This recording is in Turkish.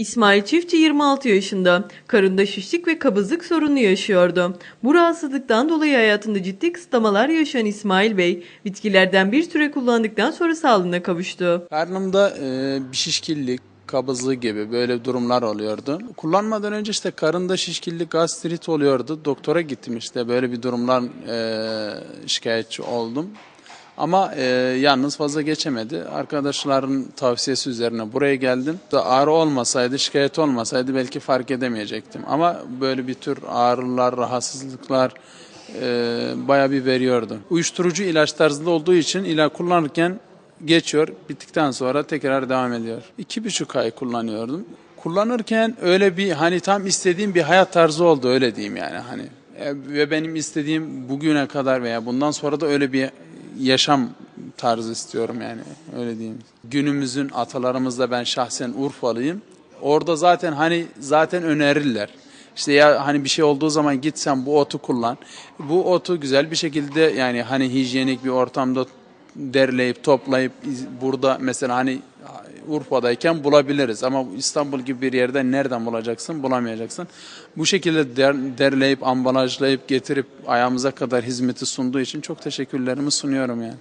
İsmail Çiftçi 26 yaşında. Karında şişlik ve kabızlık sorunu yaşıyordu. Bu rahatsızlıktan dolayı hayatında ciddi kısıtlamalar yaşayan İsmail Bey, bitkilerden bir süre kullandıktan sonra sağlığına kavuştu. Karnımda e, bir şişkinlik, kabızlığı gibi böyle durumlar oluyordu. Kullanmadan önce işte karında şişkinlik, gastrit oluyordu. Doktora gittim işte böyle bir durumlar e, şikayetçi oldum. Ama e, yalnız fazla geçemedi. Arkadaşların tavsiyesi üzerine buraya geldim. Ağrı olmasaydı, şikayet olmasaydı belki fark edemeyecektim. Ama böyle bir tür ağrılar, rahatsızlıklar e, bayağı bir veriyordu. Uyuşturucu ilaç tarzında olduğu için ilaç kullanırken geçiyor. Bittikten sonra tekrar devam ediyor. İki buçuk ay kullanıyordum. Kullanırken öyle bir hani tam istediğim bir hayat tarzı oldu öyle diyeyim yani hani. E, Ve benim istediğim bugüne kadar veya bundan sonra da öyle bir yaşam tarzı istiyorum yani öyle diyeyim. Günümüzün atalarımızda ben şahsen Urfalıyım. Orada zaten hani zaten önerirler. İşte ya hani bir şey olduğu zaman git sen bu otu kullan. Bu otu güzel bir şekilde yani hani hijyenik bir ortamda derleyip toplayıp burada mesela hani Urfa'dayken bulabiliriz ama İstanbul gibi bir yerde nereden bulacaksın bulamayacaksın. Bu şekilde der- derleyip ambalajlayıp getirip ayağımıza kadar hizmeti sunduğu için çok teşekkürlerimi sunuyorum yani.